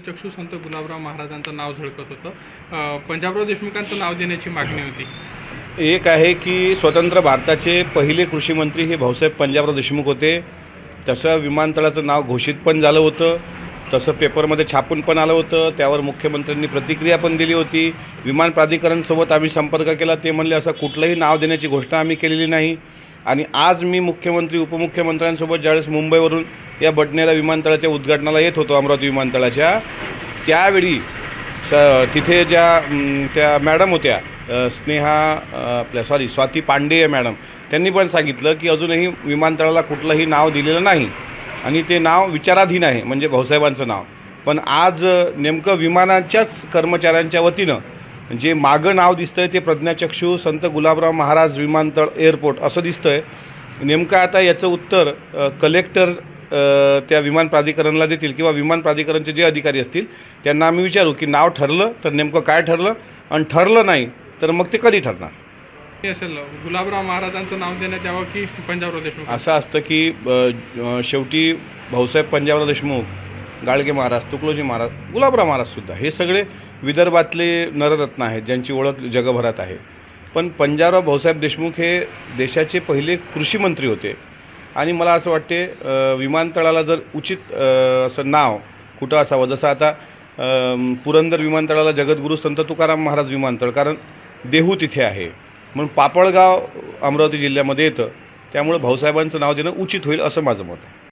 चक्षू संत गुलाबराव महाराजांचं नाव झळकत होतं. पंजाबराव देशमुखांचं नाव देण्याची मागणी होती. एक आहे की स्वतंत्र भारताचे पहिले कृषी मंत्री हे भाऊसाहेब पंजाबराव देशमुख होते. तसं विमानतळाचं नाव घोषित पण झालं होतं. तसं पेपरमध्ये छापून पण आलं होतं. त्यावर मुख्यमंत्र्यांनी प्रतिक्रिया पण दिली होती. विमान प्राधिकरणसोबत आम्ही संपर्क केला. ते म्हणले असं कुठलंही नाव देण्याची घोषणा आम्ही केलेली नाही. आणि आज मी मुख्यमंत्री उपमुख्यमंत्र्यांसोबत ज्यावेळेस मुंबईवरून या बडनेरा विमानतळाच्या उद्घाटनाला येत होतो अमरावती विमानतळाच्या त्यावेळी स तिथे ज्या त्या मॅडम होत्या स्नेहा आपल्या सॉरी स्वाती पांडेय मॅडम त्यांनी पण सांगितलं की अजूनही विमानतळाला कुठलंही नाव दिलेलं नाही. आणि ते नाव विचाराधीन आहे म्हणजे भाऊसाहेबांचं नाव. पण आज नेमकं विमानाच्याच कर्मचाऱ्यांच्या वतीनं जे मागं नाव दिसतंय ते प्रज्ञाचक्षू संत गुलाबराव महाराज विमानतळ एअरपोर्ट असं दिसतंय. नेमकं आता याचं उत्तर कलेक्टर त्या विमान प्राधिकरणला देतील किंवा विमान प्राधिकरणचे जे अधिकारी असतील त्यांना आम्ही विचारू की नाव ठरलं तर नेमकं काय ठरलं आणि ठरलं नाही तर मग ते कधी ठरणार? असेल गुलाबराव महाराजांचं नाव देण्यात यावं की पंजाबराव देशमुख? असं असतं की शेवटी भाऊसाहेब पंजाबराव देशमुख गाडगे महाराज तुकडोजी महाराज गुलाबराव महाराजसुद्धा हे सगळे विदर्भातले नररत्न आहेत ज्यांची ओळख जगभरात आहे. पण पंजाबराव भाऊसाहेब देशमुख हे देशाचे पहिले कृषीमंत्री होते. आणि मला असं वाटते विमानतळाला जर उचित असं नाव कुठं असावं जसं आता पुरंदर विमानतळाला जगद्गुरू संत तुकाराम महाराज विमानतळ कारण देहू तिथे आहे. म्हणून पापळगाव अमरावती जिल्ह्यामध्ये येतं. त्यामुळे भाऊसाहेबांचं नाव देणं उचित होईल असं माझं मत आहे.